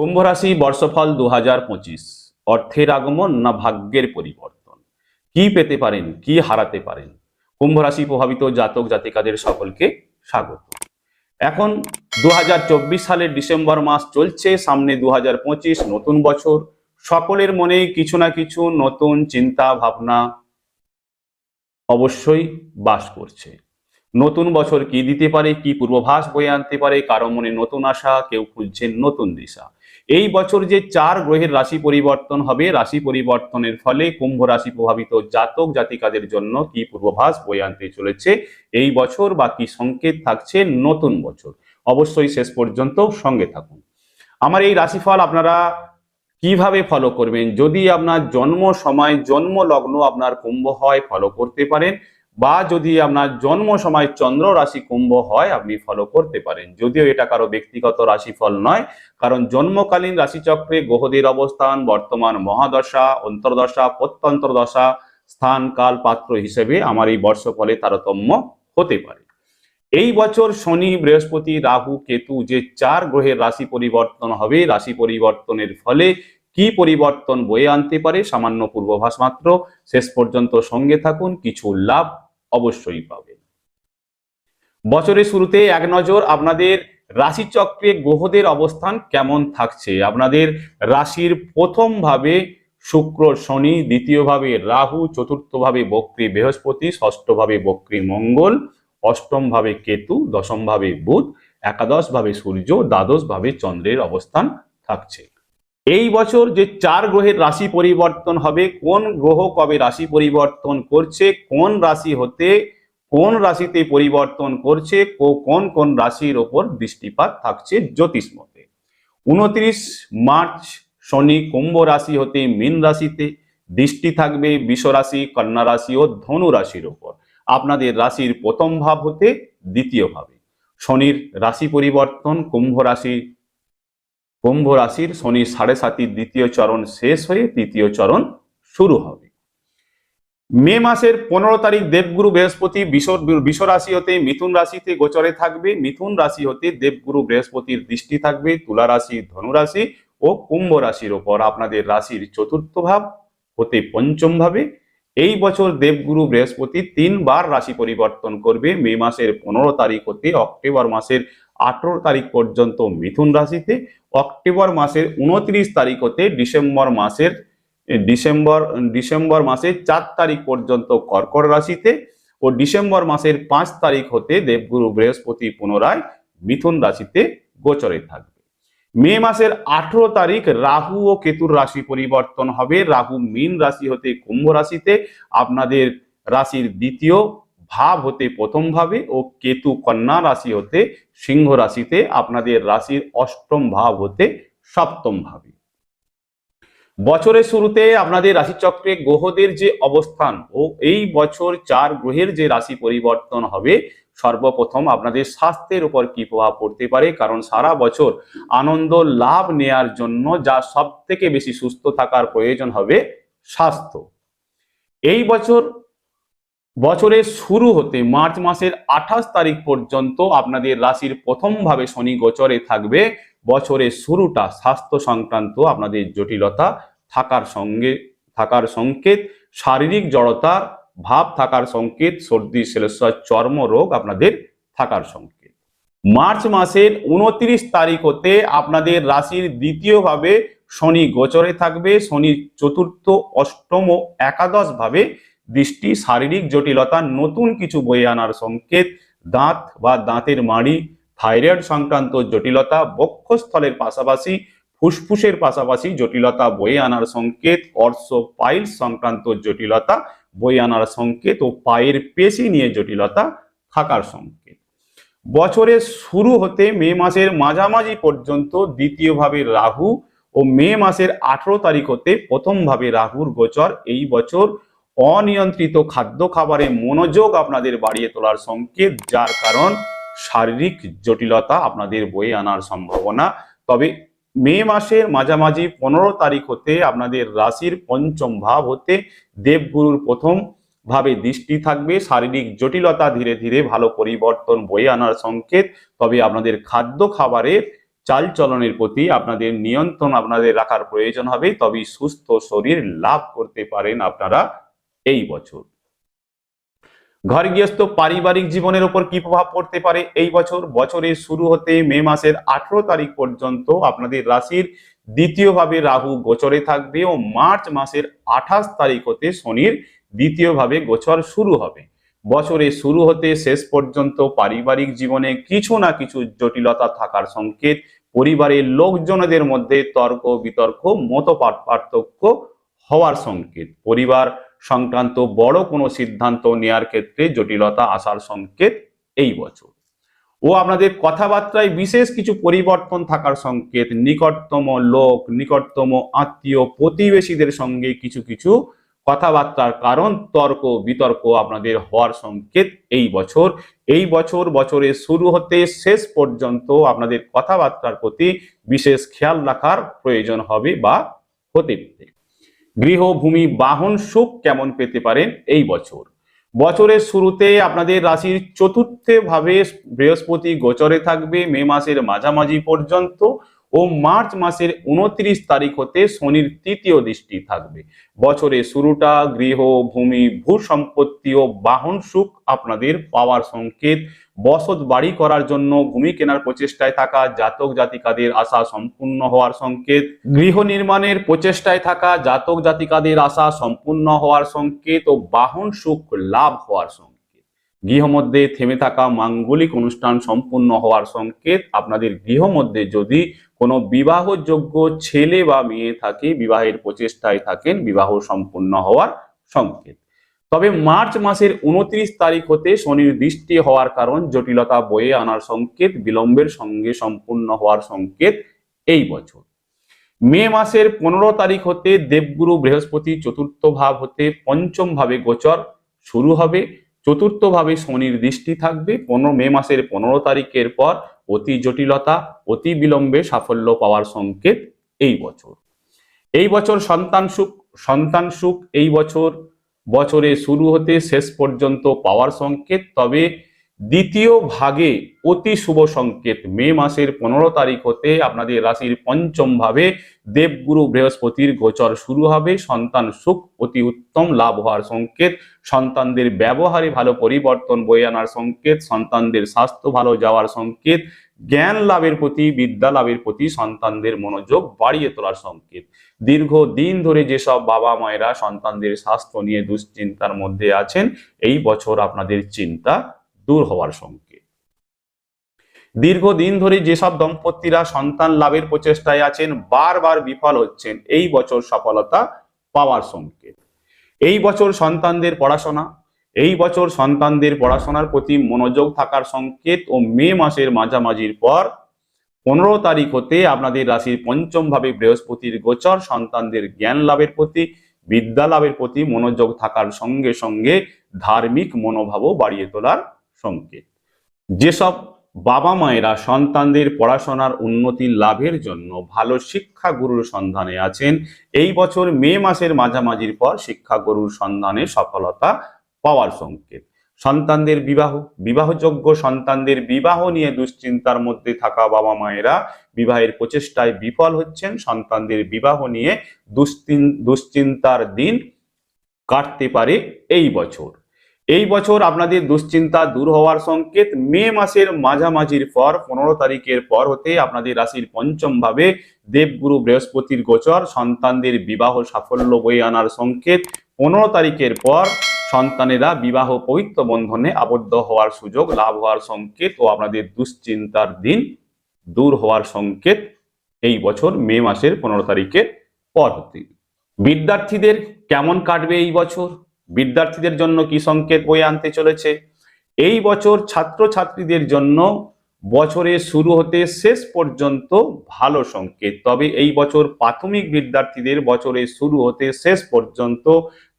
কুম্ভ রাশি বর্ষফল দু হাজার পঁচিশ। অর্থের আগমন না ভাগ্যের পরিবর্তন? কি পেতে পারেন? কি হারাতে পারেন? কুম্ভ রাশি প্রভাবিত জাতক জাতিকাদের সকলকে স্বাগত। এখন দু হাজার চব্বিশ সালের ডিসেম্বর মাস চলছে, সামনে দু হাজার পঁচিশ, নতুন বছর। সকলের মনেই কিছু না কিছু নতুন চিন্তা, ভাবনা অবশ্যই বাস করছে। নতুন বছর কি দিতে পারে, কি পূর্বাভাস বয়ে আনতে পারে, কারও মনে নতুন আশা, কেউ খুঁজছেন নতুন দিশা। এই বছর যে চার গ্রহের রাশি পরিবর্তন হবে, রাশি পরিবর্তনের ফলে কুম্ভ রাশি প্রভাবিত জাতক জাতিকাদের জন্য কি পূর্বাভাস বয়ে আনতে চলেছে? এই বছর বা কি সংকেত থাকছে নতুন বছর? অবশ্যই শেষ পর্যন্ত সঙ্গে থাকুন। আমার এই রাশিফল আপনারা কীভাবে ফলো করবেন? যদি আপনার জন্ম সময় জন্ম লগ্ন আপনার কুম্ভ হয় ফলো করতে পারেন। বা যদি আপনার জন্ম সময় চন্দ্র রাশি কুম্ভ হয়, আপনি ফলো করতে পারেন। যদিও এটা কারও ব্যক্তিগত রাশিফল নয়, কারণ জন্মকালীন রাশিচক্রে গ্রহদের অবস্থান, বর্তমান মহাদশা, অন্তর্দশা প্রত্যন্তর দশা স্থান, কাল, পাত্র হিসেবে আমার এই বর্ষফলে তারতম্য হতে পারে। এই বছর শনি, বৃহস্পতি, রাহু, কেতু যে চার গ্রহের রাশি পরিবর্তন হবে, রাশি পরিবর্তনের ফলে কি পরিবর্তন বয়ে আনতে পারে, সামান্য পূর্বাভাস মাত্র। শেষ পর্যন্ত সঙ্গে থাকুন, কিছু লাভ অবশ্যই পাবেন বছরের শুরুতে এক নজর আপনাদের রাশিচক্রে গ্রহদের অবস্থান কেমন থাকছে? আপনাদের রাশির প্রথম ভাবে শুক্র, শনি দ্বিতীয় ভাবে রাহু চতুর্থ ভাবে বক্রী বৃহস্পতি ষষ্ঠ ভাবে বক্রী মঙ্গল অষ্টম ভাবে কেতু দশম ভাবে বুধ একাদশ ভাবে সূর্য দ্বাদশ ভাবে চন্দ্রের অবস্থান থাকছে। এই বছর যে চার গ্রহের রাশি পরিবর্তন হবে, কোন গ্রহ কবে রাশি পরিবর্তন করছে, কোন রাশি হতে কোন রাশিতে পরিবর্তন করছে, কো- কোন কোন রাশির ওপর দৃষ্টিপাত থাকছে জ্যোতিষ মতে। উনত্রিশ মার্চ শনি কুম্ভ রাশি হতে মীন রাশিতে দৃষ্টি থাকবে, বিষ রাশি, কন্যা রাশি ও ধনু রাশির ওপর। আপনাদের রাশির প্রথম ভাব হতে দ্বিতীয় ভাবে। শনির রাশি পরিবর্তন, কুম্ভ রাশি কুম্ভ রাশির শনি সাড়ে সাতির দ্বিতীয় চরণ শেষ হয়ে তৃতীয় চরণ শুরু হবে। মে মাসের পনেরো তারিখ দেবগুরু বৃহস্পতি বিষ রাশি হতে মিথুন রাশিতে গোচরে থাকবে। মিথুন রাশি হতে দেবগুরু বৃহস্পতির দৃষ্টি থাকবে, তুলা রাশি, ধনু রাশি ও কুম্ভ রাশির ওপর আপনাদের রাশির চতুর্থ ভাব হতে পঞ্চম ভাবে। এই বছর দেবগুরু বৃহস্পতি তিনবার রাশি পরিবর্তন করবে। মে মাসের পনেরো তারিখ হতে অক্টোবর মাসের আঠেরো তারিখ পর্যন্ত মিথুন রাশিতে অক্টোবর মাসের উনত্রিশ তারিখ হতে ডিসেম্বর মাসের ডিসেম্বর ডিসেম্বর মাসের চার তারিখ পর্যন্ত কর্কট রাশিতে ও ডিসেম্বর মাসের পাঁচ তারিখ হতে দেবগুরু বৃহস্পতি পুনরায় মিথুন রাশিতে গোচরে থাকবে। মে মাসের আঠেরো তারিখ রাহু ও কেতুর রাশি পরিবর্তন হবে। রাহু মীন রাশি হতে কুম্ভ রাশিতে। আপনাদের রাশির দ্বিতীয় ভাব হতে প্রথম ভাবে ও কেতু কন্যা রাশি হতে সিংহ রাশিতে আপনাদের রাশির অষ্টম ভাব হতে সপ্তম ভাবে বছরের শুরুতে আপনাদের রাশিচক্রে গ্রহদের যে অবস্থান ও এই বছর চার গ্রহের যে রাশি পরিবর্তন হবে, সর্বপ্রথম আপনাদের স্বাস্থ্যের উপর কি প্রভাব পড়তে পারে? কারণ সারা বছর আনন্দ লাভ নেয়ার জন্য যা সব থেকে বেশি সুস্থ থাকার প্রয়োজন হবে স্বাস্থ্য। এই বছর বছরের শুরু হতে মার্চ মাসের আঠাশ তারিখ পর্যন্ত আপনাদের রাশির প্রথম ভাবে শনি গোচরে থাকবে। বছরের শুরুটা স্বাস্থ্য সংক্রান্ত আপনাদের জটিলতা, থাকার সঙ্গে, থাকার সংকেত, শারীরিক জড়তার ভাব থাকার সংকেত, সর্দি সেলেশ্বর চর্মরোগ আপনাদের থাকার সংকেত। মার্চ মাসের উনত্রিশ তারিখ হতে আপনাদের রাশির দ্বিতীয়ভাবে শনি গোচরে থাকবে। শনি চতুর্থ, অষ্টম ও একাদশ ভাবে দৃষ্টি, শারীরিক জটিলতা, নতুন কিছু বয়ে আনার সংকেত, দাঁত বা দাঁতের মাড়ি, থাইরয়েড সংক্রান্ত জটিলতা, বক্ষস্থলের পাশাপাশি, ফুসফুসের পাশাপাশি জটিলতা বয়ে আনার সংকেত অর্শ পাইল সংক্রান্ত জটিলতা বয়ে আনার সংকেত ও পায়ের পেশি নিয়ে জটিলতা থাকার সংকেত। বছরের শুরু হতে মে মাসের মাঝামাঝি পর্যন্ত দ্বিতীয়ভাবে রাহু ও মে মাসের আঠেরো তারিখ হতে প্রথমভাবে রাহুর গোচর এই বছর অনিয়ন্ত্রিত খাদ্য খাবারে মনোযোগ আপনাদের বাড়িয়ে তোলার সংকেত, যার কারণ শারীরিক জটিলতা আপনাদের বয়ে আনার সম্ভাবনা। তবে মে মাসের মাঝামাঝি পনেরো তারিখ হতে আপনাদের রাশির পঞ্চম ভাব হতে দেবগুরুর প্রথম ভাবে দৃষ্টি থাকবে। শারীরিক জটিলতা ধীরে ধীরে ভালো পরিবর্তন বয়ে আনার সংকেত। তবে আপনাদের খাদ্য খাবারের চালচলনের প্রতি আপনাদের নিয়ন্ত্রণ আপনাদের রাখার প্রয়োজন হবে। তবেই সুস্থ শরীর লাভ করতে পারেন আপনারা এই বছর। ঘর গৃহস্থ পারিবারিক জীবনের উপর কি প্রভাব পড়তে পারে এই বছর? বছরের শুরু হতে মে মাসের আঠেরো তারিখ পর্যন্ত আপনাদের রাশির দ্বিতীয়ভাবে রাহু গোচরে থাকবে ও মার্চ মাসের আঠাশ তারিখ হতে শনির দ্বিতীয়ভাবে গোচর শুরু হবে। বছরে শুরু হতে শেষ পর্যন্ত পারিবারিক জীবনে কিছু না কিছু জটিলতা থাকার সংকেত, পরিবারের লোকজনদের মধ্যে তর্ক বিতর্ক মত পার্থক্য হওয়ার সংকেত, পরিবার সংক্রান্ত বড় কোনো সিদ্ধান্ত নেয়ার ক্ষেত্রে জটিলতা আসার সংকেত এই বছর। ও আপনাদের কথাবার্তায় বিশেষ কিছু পরিবর্তন থাকার সংকেত, নিকটতম লোক, নিকটতম আত্মীয়, প্রতিবেশীদের সঙ্গে কিছু কিছু কথাবার্তার কারণ, তর্ক, বিতর্ক আপনাদের হওয়ার সংকেত এই বছর। এই বছর বছরের শুরু হতে শেষ পর্যন্ত আপনাদের কথাবার্তার প্রতি বিশেষ খেয়াল রাখার প্রয়োজন হবে বা হতে গৃহভূমি বাহন সুখ কেমন পেতে পারেন এই বছর? বছরের শুরুতে আপনাদের রাশির চতুর্থে ভাবে বৃহস্পতি গোচরে থাকবে, মে মাসের মাঝামাঝি পর্যন্ত। ও মার্চ মাসের উনত্রিশ তারিখ হতে শনির তৃতীয় দৃষ্টি থাকবে। বছরের শুরুটা গৃহ, ভূমি, ভূ সম্পত্তি ও বাহন সুখ আপনাদের পাওয়ার সংকেত। বসত বাড়ি করার জন্য ভূমি কেনার প্রচেষ্টায় থাকা, জাতক জাতিকাদের আশা সম্পূর্ণ হওয়ার সংকেত। গৃহ নির্মাণের প্রচেষ্টায় থাকা, জাতক জাতিকাদের আশা সম্পূর্ণ হওয়ার সংকেত ও বাহন সুখ লাভ হওয়ার সংকেত। গৃহ মধ্যে থেমে থাকা মাঙ্গলিক অনুষ্ঠান সম্পূর্ণ হওয়ার সংকেত আপনাদের গৃহ মধ্যে যদি কোনো বিবাহযোগ্য ছেলে বা মেয়ে থাকে, বিবাহের প্রচেষ্টায় থাকেন, বিবাহ সম্পূর্ণ হওয়ার সংকেত। তবে মার্চ মাসের উনত্রিশ তারিখ হতে শনির দৃষ্টি হওয়ার কারণ জটিলতা বয়ে আনার সংকেত, বিলম্বের সঙ্গে সম্পূর্ণ হওয়ার সংকেত এই বছর। মে মাসের পনেরো তারিখ হতে দেবগুরু বৃহস্পতি চতুর্থ ভাব হতে পঞ্চম ভাবে গোচর শুরু হবে। চতুর্থ ভাবে শনির দৃষ্টি থাকবে। পনেরো মে মাসের পনেরো তারিখের পর অতি জটিলতা, অতি বিলম্বে সাফল্য পাওয়ার সংকেত এই বছর। এই বছর সন্তান সুখ সন্তান সুখ এই বছর, বছরে শুরু হতে শেষ পর্যন্ত পাওয়ার সংকেত। তবে দ্বিতীয় ভাগে অতি শুভ সংকেত মে মাসের পনেরো তারিখ হতে আপনাদের রাশির পঞ্চম ভাবে দেবগুরু বৃহস্পতির গোচর শুরু হবে। সন্তান সুখ অতি উত্তম লাভ হওয়ার সংকেত। সন্তানদের ব্যবহারে ভালো পরিবর্তন বয়ে আনার সংকেত। সন্তানদের স্বাস্থ্য ভালো যাওয়ার সংকেত। জ্ঞান লাভের প্রতি, বিদ্যা লাভের প্রতি সন্তানদের মনোযোগ বাড়িয়ে তোলার সংকেত। দীর্ঘ দিন ধরে যেসব বাবা মায়েরা সন্তানদের স্বাস্থ্য নিয়ে দুশ্চিন্তার মধ্যে আছেন, এই বছর আপনাদের চিন্তা দূর হওয়ার সংকেত দীর্ঘদিন ধরে যেসব দম্পতিরা সন্তান লাভের প্রচেষ্টায় আছেন, বারবার বিফল হচ্ছেন, এই বছর সফলতা পাওয়ার সংকেত এই বছর সন্তানদের পড়াশোনা, এই বছর সন্তানদের পড়াশোনার প্রতি মনোযোগ থাকার সংকেত ও মে মাসের মাঝামাঝির পর পনেরো তারিখ হতে আপনাদের রাশির পঞ্চম ভাবে বৃহস্পতির গোচর সন্তানদের জ্ঞান লাভের প্রতি, বিদ্যা লাভের প্রতি মনোযোগ থাকার সঙ্গে সঙ্গে ধার্মিক মনোভাবও বাড়িয়ে তোলার সংকেত। যেসব বাবা মায়েরা সন্তানদের পড়াশোনার উন্নতি লাভের জন্য ভালো শিক্ষা গুরুর সন্ধানে আছেন, এই বছর মে মাসের মাঝামাঝির পর শিক্ষা গুরুর সন্ধানে সফলতা পাওয়ার সংকেত। সন্তানদের বিবাহ, বিবাহযোগ্য সন্তানদের বিবাহ নিয়ে দুশ্চিন্তার মধ্যে থাকা বাবা মায়েরা বিবাহের প্রচেষ্টায় বিফল হচ্ছেন। সন্তানদের বিবাহ নিয়ে দুশ্চিন, দুশ্চিন্তার দিন কাটতে পারে এই বছর। এই বছর আপনাদের দুশ্চিন্তা দূর হওয়ার সংকেত মে মাসের মাঝামাঝির পর, পনেরো তারিখের পর হতে আপনাদের রাশির পঞ্চম ভাবে দেবগুরু বৃহস্পতির গোচর, সন্তানদের বিবাহ সাফল্য বয়ে আনার সংকেত, পনেরো তারিখের পর সন্তানেরা বিবাহ পবিত্র বন্ধনে আবদ্ধ হওয়ার সুযোগ লাভ হওয়ার সংকেত ও আপনাদের দুশ্চিন্তার দিন দূর হওয়ার সংকেত এই বছর মে মাসের পনেরো তারিখের পর হতে। বিদ্যার্থীদের কেমন কাটবে এই বছর? বিদ্যার্থীদের জন্য কি সংকেত বয়ে আনতে চলেছে? এই বছর ছাত্রছাত্রীদের জন্য বছরে শুরু হতে শেষ পর্যন্ত ভালো সংকেত। তবে এই বছর প্রাথমিক বিদ্যার্থীদের বছরে শুরু হতে শেষ পর্যন্ত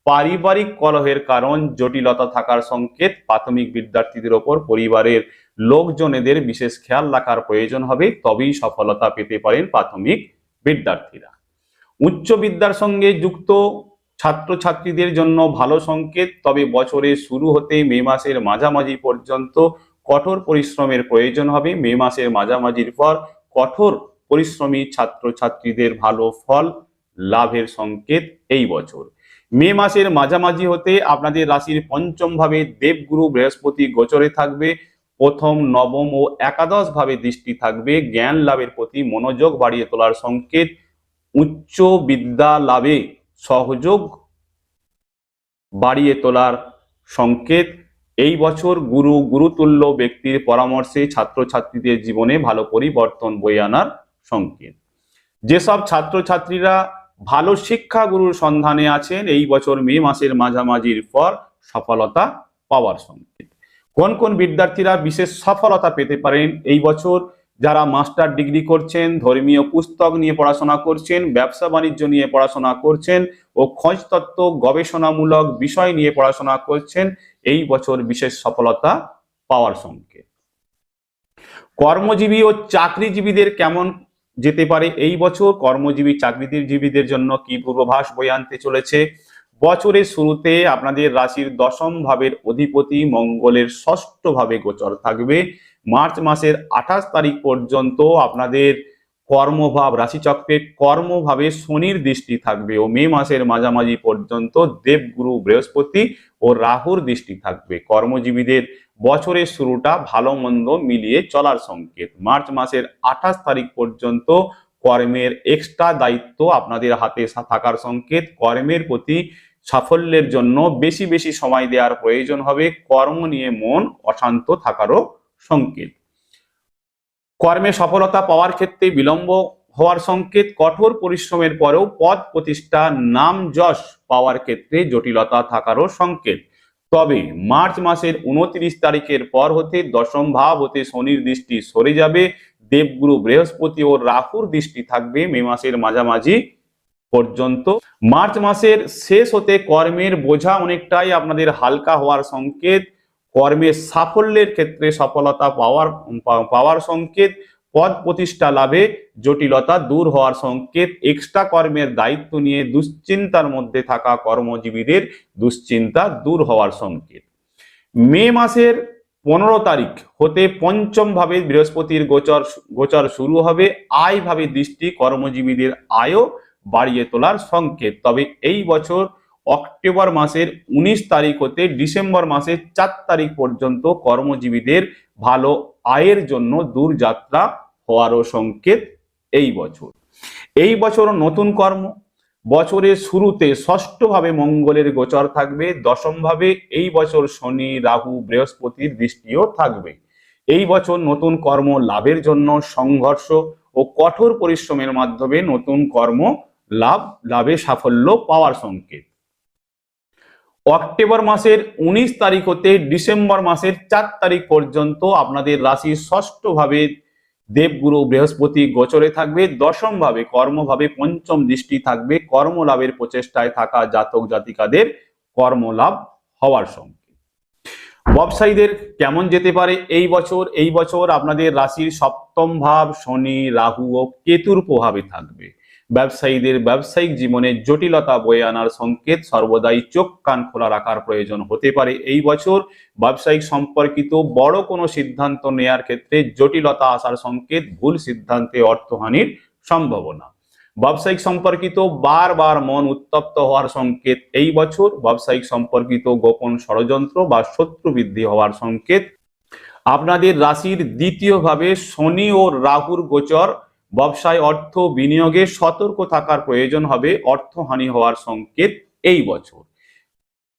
পারিবারিক কলহের কারণ, জটিলতা থাকার সংকেত, প্রাথমিক বিদ্যার্থীদের ওপর পরিবারের লোকজনেদের বিশেষ খেয়াল রাখার প্রয়োজন হবে, তবেই সফলতা পেতে পারেন প্রাথমিক বিদ্যার্থীরা। উচ্চ বিদ্যার সঙ্গে যুক্ত ছাত্রছাত্রীদের জন্য ভালো সংকেত। তবে বছরের শুরু হতে মে মাসের মাঝামাঝি পর্যন্ত কঠোর পরিশ্রমের প্রয়োজন হবে। মে মাসের মাঝামাঝির পর কঠোর পরিশ্রমী ছাত্রছাত্রীদের ভালো ফল, লাভের সংকেত এই বছর। মে মাসের মাঝামাঝি হতে আপনাদের রাশির পঞ্চম ভাবে দেবগুরু বৃহস্পতি গোচরে থাকবে। প্রথম, নবম ও একাদশ ভাবে দৃষ্টি থাকবে। জ্ঞান লাভের প্রতি মনোযোগ বাড়িয়ে তোলার সংকেত উচ্চ বিদ্যা লাভে সহযোগ বাড়িয়ে তোলার সংকেত। এই বছর গুরু, গুরুতুল্য ব্যক্তির পরামর্শে ছাত্রছাত্রীদের জীবনে ভালো পরিবর্তন বয়ে আনার সংকেত। যেসব ছাত্রছাত্রীরা ভালো শিক্ষা গুরুর সন্ধানে আছেন, এই বছর মে মাসের মাঝামাঝির পর সফলতা পাওয়ার সংকেত। কোন কোন বিদ্যার্থীরা বিশেষ সফলতা পেতে পারেন, এই বছর যারা মাস্টার ডিগ্রি করছেন, ধর্মীয় পুস্তক নিয়ে পড়াশোনা করছেন, ব্যবসা বাণিজ্য নিয়ে পড়াশোনা করছেন ও খোঁজতত্ত্ব, গবেষণামূলক বিষয় নিয়ে পড়াশোনা করছেন, এই বছর বিশেষ সফলতা পাওয়ার সংকেত কর্মজীবী ও চাকরিজীবীদের কেমন যেতে পারে এই বছর? কর্মজীবী চাকরিজীবীদের জন্য কি পূর্বাভাস বয়ে আনতে চলেছে? বছরের শুরুতে আপনাদের রাশির দশম ভাবের অধিপতি মঙ্গলের ষষ্ঠ ভাবে গোচর থাকবে। মার্চ মাসের আঠাশ তারিখ পর্যন্ত আপনাদের কর্মভাব, রাশিচক্রে কর্মভাবে শনির দৃষ্টি থাকবে ও মে মাসের মাঝামাঝি পর্যন্ত দেবগুরু বৃহস্পতি ও রাহুর দৃষ্টি থাকবে। কর্মজীবীদের বছরের শুরুটা ভালো মন্দ মিলিয়ে চলার সংকেত। মার্চ মাসের আঠাশ তারিখ পর্যন্ত কর্মের এক্সট্রা দায়িত্ব আপনাদের হাতে থাকার সংকেত। কর্মের প্রতি সাফল্যের জন্য বেশি বেশি সময় দেওয়ার প্রয়োজন হবে। কর্ম নিয়ে মন অশান্ত থাকারও সংকেত। কর্মে সফলতা পাওয়ার ক্ষেত্রে বিলম্ব হওয়ার সংকেত, কঠোর পরিশ্রমের পরেও পদ প্রতিষ্ঠা, নাম যশ পাওয়ার ক্ষেত্রে জটিলতা থাকারও সংকেত। তবে মার্চ মাসের উনত্রিশ তারিখের পর হতে দশম ভাব হতে শনির দৃষ্টি সরে যাবে, দেবগুরু বৃহস্পতি ও রাহুর দৃষ্টি থাকবে মে মাসের মাঝামাঝি পর্যন্ত। মার্চ মাসের শেষ হতে কর্মের বোঝা অনেকটাই আপনাদের হালকা হওয়ার সংকেত। কর্মের সাফল্যের ক্ষেত্রে সফলতা পাওয়ার পাওয়ার সংকেত, পদ প্রতিষ্ঠা লাভে জটিলতা দূর হওয়ার সংকেত এক্সট্রা কর্মের দায়িত্ব নিয়ে দুশ্চিন্তার মধ্যে থাকা কর্মজীবীদের দুশ্চিন্তা দূর হওয়ার সংকেত। মে মাসের পনেরো তারিখ হতে পঞ্চম ভাবে বৃহস্পতির গোচর গোচর শুরু হবে। আয় ভাবে দৃষ্টি কর্মজীবীদের আয়ও বাড়িয়ে তোলার সংকেত। তবে এই বছর অক্টোবর মাসের উনিশ তারিখ হতে ডিসেম্বর মাসের চার তারিখ পর্যন্ত কর্মজীবীদের ভালো আয়ের জন্য দূরযাত্রা হওয়ারও সংকেত এই বছর। এই বছর নতুন কর্ম। বছরের শুরুতে ষষ্ঠভাবে মঙ্গলের গোচর থাকবে। দশমভাবে এই বছর শনি, রাহু, বৃহস্পতির দৃষ্টিও থাকবে। এই বছর নতুন কর্ম লাভের জন্য সংঘর্ষ ও কঠোর পরিশ্রমের মাধ্যমে নতুন কর্ম লাভ, লাভে সাফল্য পাওয়ার সংকেত। অক্টোবর মাসের উনিশ তারিখ হতে ডিসেম্বর মাসের চার তারিখ পর্যন্ত আপনাদের রাশির ষষ্ঠ ভাবে দেবগুরু বৃহস্পতি গোচরে থাকবে দশম ভাবে কর্মভাবে পঞ্চম দৃষ্টি থাকবে, কর্মলাভের প্রচেষ্টায় থাকা জাতক জাতিকাদের কর্মলাভ হওয়ার সংকেত ব্যবসায়ীদের কেমন যেতে পারে এই বছর? এই বছর আপনাদের রাশির সপ্তম ভাব শনি, রাহু ও কেতুর প্রভাবে থাকবে। ব্যবসায়ীদের ব্যবসায়িক জীবনে জটিলতা বয়ে আনার সংকেত সর্বদাই চোখ কান খোলা রাখার প্রয়োজন হতে পারে। এই বছর ব্যবসায়িক সম্পর্কিত বড় কোনো সিদ্ধান্ত নেয়ার ক্ষেত্রে জটিলতা আসার সংকেত ভুল সিদ্ধান্তে অর্থহানির সম্ভাবনা। ব্যবসায়িক সম্পর্কিত বারবার মন উত্তপ্ত হওয়ার সংকেত এই বছর ব্যবসায়িক সম্পর্কিত গোপন ষড়যন্ত্র বা শত্রু বৃদ্ধি হওয়ার সংকেত। আপনাদের রাশির দ্বিতীয় ভাবে শনি ও রাহুর গোচর ব্যবসায় অর্থ বিনিয়োগে সতর্ক থাকার প্রয়োজন হবে অর্থহানি হওয়ার সংকেত এই বছর।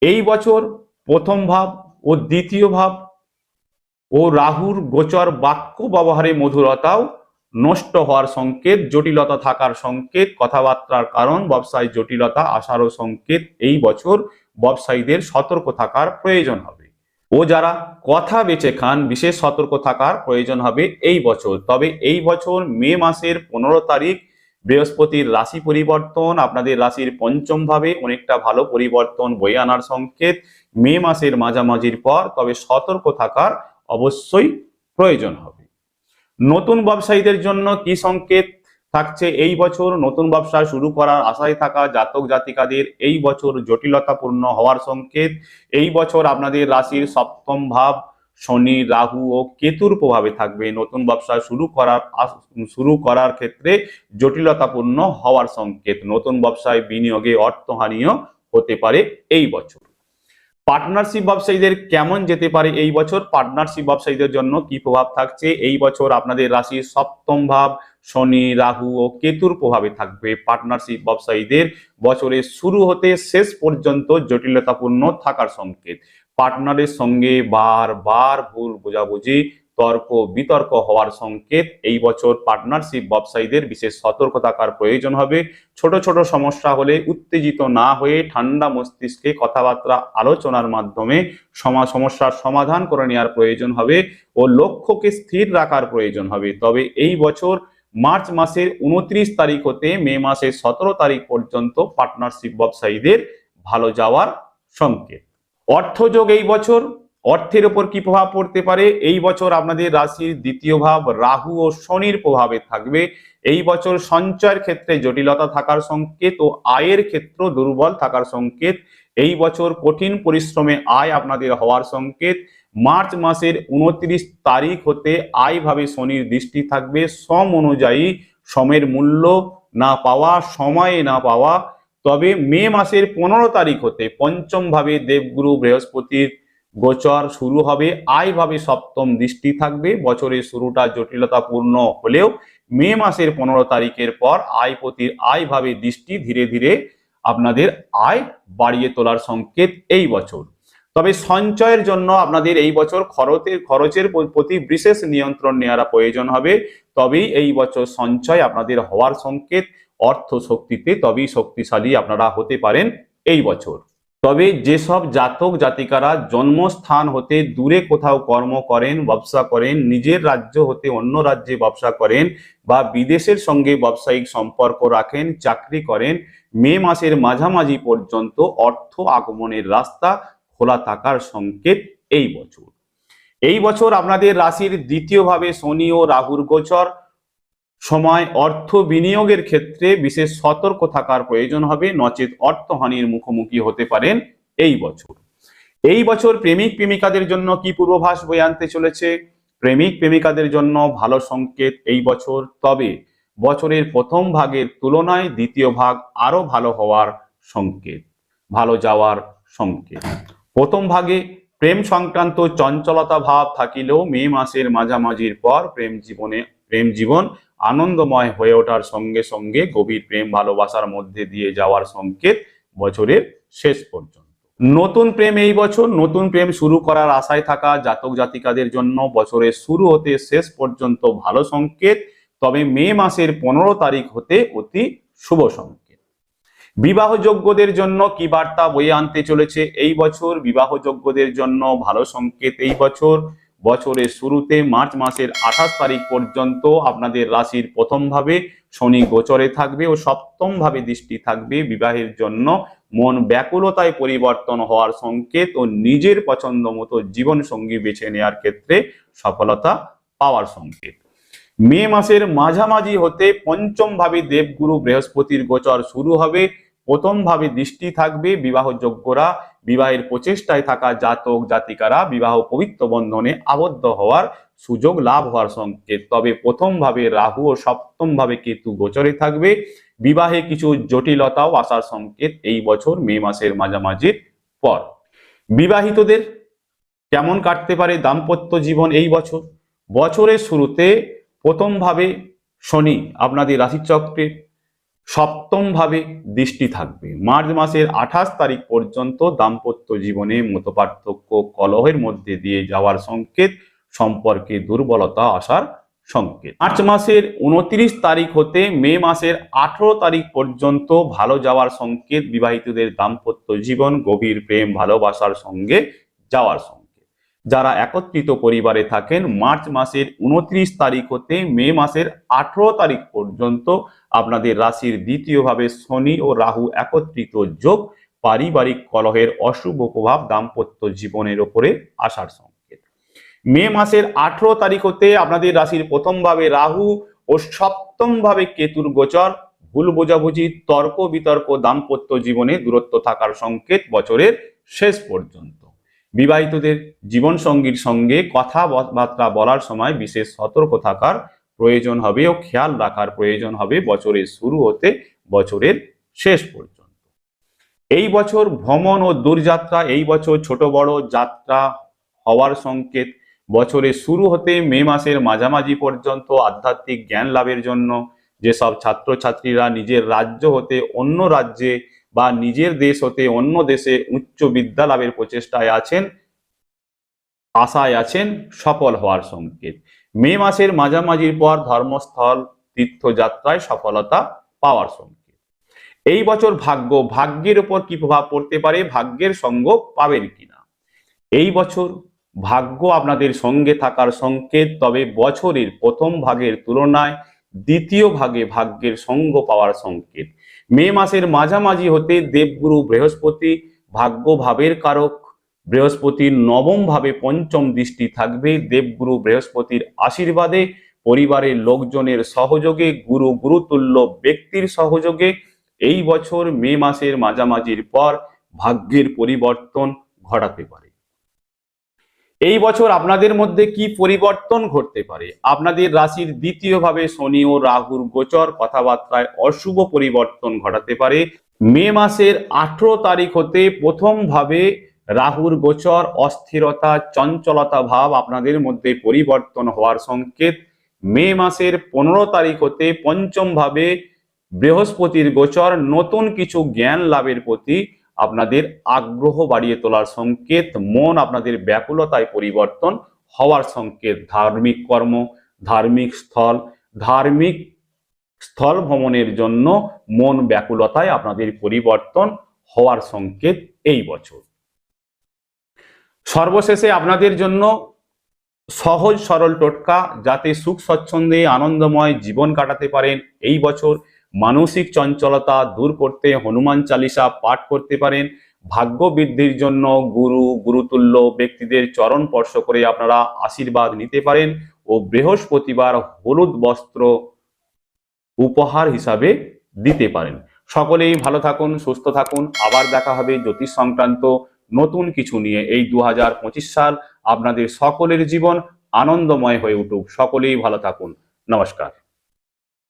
এই বছর প্রথম ভাব ও দ্বিতীয় ভাব ও রাহুর গোচর বাক্য ব্যবহারে মধুরতাও নষ্ট হওয়ার সংকেত, জটিলতা থাকার সংকেত, কথাবার্তার কারণ, ব্যবসায় জটিলতা আসারও সংকেত এই বছর ব্যবসায়ীদের সতর্ক থাকার প্রয়োজন হবে। ও যারা কথা বেঁচে খান, বিশেষ সতর্ক থাকার প্রয়োজন হবে এই বছর। তবে এই বছর মে মাসের পনেরো তারিখ বৃহস্পতির রাশি পরিবর্তন, আপনাদের রাশির পঞ্চম ভাবে অনেকটা ভালো পরিবর্তন বয়ে আনার সংকেত মে মাসের মাঝামাঝির পর, তবে সতর্ক থাকার অবশ্যই প্রয়োজন হবে। নতুন ব্যবসায়ীদের জন্য কি সংকেত? থাকছে এই বছর নতুন ব্যবসা শুরু করার আশায় থাকা জাতক জাতিকাদের এই বছর জটিলতাপূর্ণ হওয়ার সংকেত। এই বছর আপনাদের রাশির সপ্তম ভাব শনি, রাহু ও কেতুর প্রভাবে থাকবে। নতুন ব্যবসা শুরু করার শুরু করার ক্ষেত্রে জটিলতাপূর্ণ হওয়ার সংকেত। নতুন ব্যবসায় বিনিয়োগে অর্থহানিও হতে পারে এই বছর। পার্টনারশিপ ব্যবসায়ীদের কেমন যেতে পারে এই বছর? পার্টনারশিপ ব্যবসায়ীদের জন্য কি প্রভাব থাকছে? এই বছর আপনাদের রাশির সপ্তম ভাব, শনি, রাহু ও কেতুর প্রভাবে থাকবে। পার্টনারশিপ ব্যবসায়ীদের বছরের শুরু হতে শেষ পর্যন্ত জটিলতাপূর্ণ থাকার সংকেত। পার্টনারের সঙ্গে বারবার ভুল বোঝাবুঝি তর্ক, বিতর্ক হওয়ার সংকেত। এই বছর পার্টনারশিপ ব্যবসায়ীদের বিশেষ সতর্ক থাকার প্রয়োজন হবে। ছোট ছোট সমস্যা হলে উত্তেজিত না হয়ে ঠান্ডা মস্তিষ্কে কথাবার্তা আলোচনার মাধ্যমে সমা সমস্যার সমাধান করে নেওয়ার প্রয়োজন হবে ও লক্ষ্যকে স্থির রাখার প্রয়োজন হবে। তবে এই বছর মার্চ মাসের উনত্রিশ তারিখ হতে মে মাসের সতেরো তারিখ পর্যন্ত পার্টনারশিপ ব্যবসায়ীদের ভালো যাওয়ার সংকেত। অর্থযোগ এই বছর অর্থের ওপর কি প্রভাব পড়তে পারে? এই বছর আপনাদের রাশির দ্বিতীয় ভাব রাহু ও শনির প্রভাবে থাকবে। এই বছর সঞ্চয়ের ক্ষেত্রে জটিলতা থাকার সংকেত ও আয়ের ক্ষেত্র দুর্বল থাকার সংকেত। এই বছর কঠিন পরিশ্রমে আয় আপনাদের হওয়ার সংকেত। মার্চ মাসের উনত্রিশ তারিখ হতে আয় ভাবে শনির দৃষ্টি থাকবে। সম অনুযায়ী সমের মূল্য না পাওয়া, সময়ে না পাওয়া। তবে মে মাসের পনেরো তারিখ হতে পঞ্চম ভাবে দেবগুরু বৃহস্পতির গোচর শুরু হবে আয় ভাবে সপ্তম দৃষ্টি থাকবে। বছরের শুরুটা জটিলতাপূর্ণ হলেও মে মাসের পনেরো তারিখের পর আয় প্রতির আয় ভাবে দৃষ্টি ধীরে ধীরে আপনাদের আয় বাড়িয়ে তোলার সংকেত এই বছর। তবে সঞ্চয়ের জন্য আপনাদের এই বছর খরচের খরচের প্রতি বিশেষ নিয়ন্ত্রণ নেওয়ার প্রয়োজন হবে। তবেই এই বছর সঞ্চয় আপনাদের হওয়ার সংকেত অর্থ শক্তিতে তবেই শক্তিশালী আপনারা হতে পারেন এই বছর। তবে যেসব জাতক জাতিকারা জন্মস্থান হতে দূরে কোথাও কর্ম করেন, ব্যবসা করেন, নিজের রাজ্য হতে অন্য রাজ্যে ব্যবসা করেন বা বিদেশের সঙ্গে ব্যবসায়িক সম্পর্ক রাখেন, চাকরি করেন, মে মাসের মাঝামাঝি পর্যন্ত অর্থ আগমনের রাস্তা খোলা থাকার সংকেত এই বছর। এই বছর আপনাদের রাশির দ্বিতীয়ভাবে শনি ও রাহুর গোচর। সময় অর্থ বিনিয়োগের ক্ষেত্রে বিশেষ সতর্ক থাকার প্রয়োজন হবে। নচেত অর্থহানির মুখোমুখি হতে পারেন এই বছর। এই বছর প্রেমিক প্রেমিকাদের জন্য কি পূর্বাভাস বয়ে আনতে চলেছে? প্রেমিক প্রেমিকাদের জন্য ভালো সংকেত এই বছর। তবে বছরের প্রথম ভাগের তুলনায় দ্বিতীয় ভাগ আরও ভালো হওয়ার সংকেত, ভালো যাওয়ার সংকেত। প্রথম ভাগে প্রেম সংক্রান্ত চঞ্চলতা ভাব থাকিলেও মে মাসের মাঝামাঝির পর প্রেম জীবনে, প্রেম জীবন আনন্দময় হয়ে ওঠার সঙ্গে সঙ্গে গভীর প্রেম ভালোবাসার মধ্যে দিয়ে যাওয়ার সংকেত বছরের শেষ পর্যন্ত। নতুন প্রেম এই বছর, নতুন প্রেম শুরু করার আশায় থাকা জাতক জাতিকাদের জন্য বছরের শুরু হতে শেষ পর্যন্ত ভালো সংকেত, তবে মে মাসের পনেরো তারিখ হতে অতি শুভ সংকেত। বিবাহযোগ্যদের জন্য কি বার্তা বয়ে আনতে চলেছে এই বছর? বিবাহযোগ্যদের জন্য ভালো সংকেত এই বছর। বছরের শুরুতে মার্চ মাসের আঠাশ তারিখ পর্যন্ত আপনাদের রাশির প্রথম ভাবে শনি গোচরে থাকবে ও সপ্তম ভাবে দৃষ্টি থাকবে বিবাহের জন্য। মন ব্যাকুলতায় পরিবর্তন হওয়ার সংকেত ও নিজের পছন্দ মতো জীবন সঙ্গী বেছে নেওয়ার ক্ষেত্রে সফলতা পাওয়ার সংকেত। মে মাসের মাঝামাঝি হতে পঞ্চম ভাবে দেবগুরু বৃহস্পতির গোচর শুরু হবে। প্রথম ভাবে দৃষ্টি থাকবে বিবাহযোগ্যরা। বিবাহের প্রচেষ্টায় থাকা জাতক, জাতিকারা বিবাহ পবিত্র বন্ধনে আবদ্ধ হওয়ার সুযোগ লাভ হওয়ার সংকেত। তবে প্রথম ভাবে রাহু ও সপ্তম ভাবে কেতু গোচরে থাকবে। বিবাহে কিছু জটিলতাও আসার সংকেত এই বছর মে মাসের মাঝামাঝির পর। বিবাহিতদের কেমন কাটতে পারে দাম্পত্য জীবন এই বছর? বছরের শুরুতে প্রথম ভাবে শনি, আপনাদের রাশিচক্রে সপ্তম ভাবে দৃষ্টি থাকবে। মার্চ মাসের আঠাশ তারিখ পর্যন্ত দাম্পত্য জীবনে মতপার্থক্য কলহের মধ্যে দিয়ে যাওয়ার সংকেত সম্পর্কে দুর্বলতা আসার সংকেত। মার্চ মাসের উনত্রিশ তারিখ হতে মে মাসের আঠারো তারিখ পর্যন্ত ভালো যাওয়ার সংকেত, বিবাহিতদের দাম্পত্য জীবন, গভীর প্রেম, ভালোবাসার সঙ্গে যাওয়ার সংকেত। যারা একত্রিত পরিবারে থাকেন, মার্চ মাসের উনত্রিশ তারিখ হতে মে মাসের আঠারো তারিখ পর্যন্ত আপনাদের রাশির দ্বিতীয়ভাবে শনি ও রাহু একত্রিত যোগ পারিবারিক কলহের অশুভ প্রভাব দাম্পত্য জীবনের ওপরে আসার সংকেত। মে মাসের আঠারো তারিখ হতে আপনাদের রাশির প্রথম ভাবে রাহু ও সপ্তম ভাবে কেতুর গোচর। ভুল বোঝাবুঝি, তর্ক বিতর্ক দাম্পত্য জীবনে দূরত্ব থাকার সংকেত বছরের শেষ পর্যন্ত। বিবাহিতদের জীবনসঙ্গীর সঙ্গে কথাবার্তা বলার সময় বিশেষ সতর্ক থাকার প্রয়োজন হবে ও খেয়াল রাখার প্রয়োজন হবে বছরের শুরু হতে বছরের শেষ পর্যন্ত। এই বছর ভ্রমণ ও দূরযাত্রা, এই বছর ছোট বড় যাত্রা হওয়ার সংকেত, বছরের শুরু হতে মে মাসের মাঝামাঝি পর্যন্ত আধ্যাত্মিক জ্ঞান লাভের জন্য যেসব ছাত্রছাত্রীরা নিজের রাজ্য হতে অন্য রাজ্যে বা নিজের দেশ হতে অন্য দেশে উচ্চ বিদ্যা লাভের প্রচেষ্টায় আছেন আশায় আছেন সফল হওয়ার সংকেত। মে মাসের মাঝামাঝির পর ধর্মস্থল, তীর্থযাত্রায় সফলতা পাওয়ার সংকেত। এই বছর ভাগ্য, ভাগ্যের উপর কি প্রভাব পড়তে পারে, ভাগ্যের সঙ্গ পাবেন কিনা? এই বছর ভাগ্য আপনাদের সঙ্গে থাকার সংকেত, তবে বছরের প্রথম ভাগের তুলনায় দ্বিতীয় ভাগে ভাগ্যের সঙ্গ পাওয়ার সংকেত। মে মাসের মাঝামাঝি হতে দেবগুরু বৃহস্পতি ভাগ্য ভাবের কারক বৃহস্পতির নবম ভাবে পঞ্চম দৃষ্টি থাকবে। দেবগুরু বৃহস্পতির আশীর্বাদে পরিবারের লোকজনের সহযোগে, গুরু গুরুতুল্য ব্যক্তির সহযোগে এই বছর মে মাসের মাঝামাঝির পর ভাগ্যের পরিবর্তন ঘটাতে পারে। এই বছর আপনাদের মধ্যে কি পরিবর্তন ঘটতে পারে? আপনাদের রাশির দ্বিতীয় ভাবে শনি ও রাহুর গোচর, কথাবার্তায় অশুভ পরিবর্তন ঘটাতে পারে। মে মাসের আঠেরো তারিখ হতে প্রথম ভাবে রাহুর গোচর, অস্থিরতা, চঞ্চলতা ভাব আপনাদের মধ্যে পরিবর্তন হওয়ার সংকেত। মে মাসের পনেরো তারিখ হতে পঞ্চম ভাবে বৃহস্পতির গোচর, নতুন কিছু জ্ঞান লাভের প্রতি আপনাদের আগ্রহ বাড়িয়ে তোলার সংকেত, মন আপনাদের ব্যাকুলতায় পরিবর্তন হওয়ার সংকেত। ধার্মিক কর্ম, ধার্মিক স্থল ধার্মিক স্থল ভ্রমণের জন্য মন ব্যাকুলতায় আপনাদের পরিবর্তন হওয়ার সংকেত এই বছর। সর্বশেষে আপনাদের জন্য সহজ সরল টোটকা যাতে সুখ স্বচ্ছন্দে আনন্দময় জীবন কাটাতে পারেন। এই বছর মানসিক চঞ্চলতা দূর করতে হনুমান চালিসা পাঠ করতে পারেন। ভাগ্য বৃদ্ধির জন্য গুরু, গুরুতুল্য ব্যক্তিদের চরণ স্পর্শ করে আপনারা আশীর্বাদ নিতে পারেন ও বৃহস্পতিবার হলুদ বস্ত্র উপহার হিসাবে দিতে পারেন। সকলেই ভালো থাকুন, সুস্থ থাকুন। আবার দেখা হবে জ্যোতিষ সংক্রান্ত নতুন কিছু নিয়ে এই দু হাজার পঁচিশ সাল আপনাদের সকলের জীবন আনন্দময় হয়ে উঠুক। সকলেই ভালো থাকুন। নমস্কার।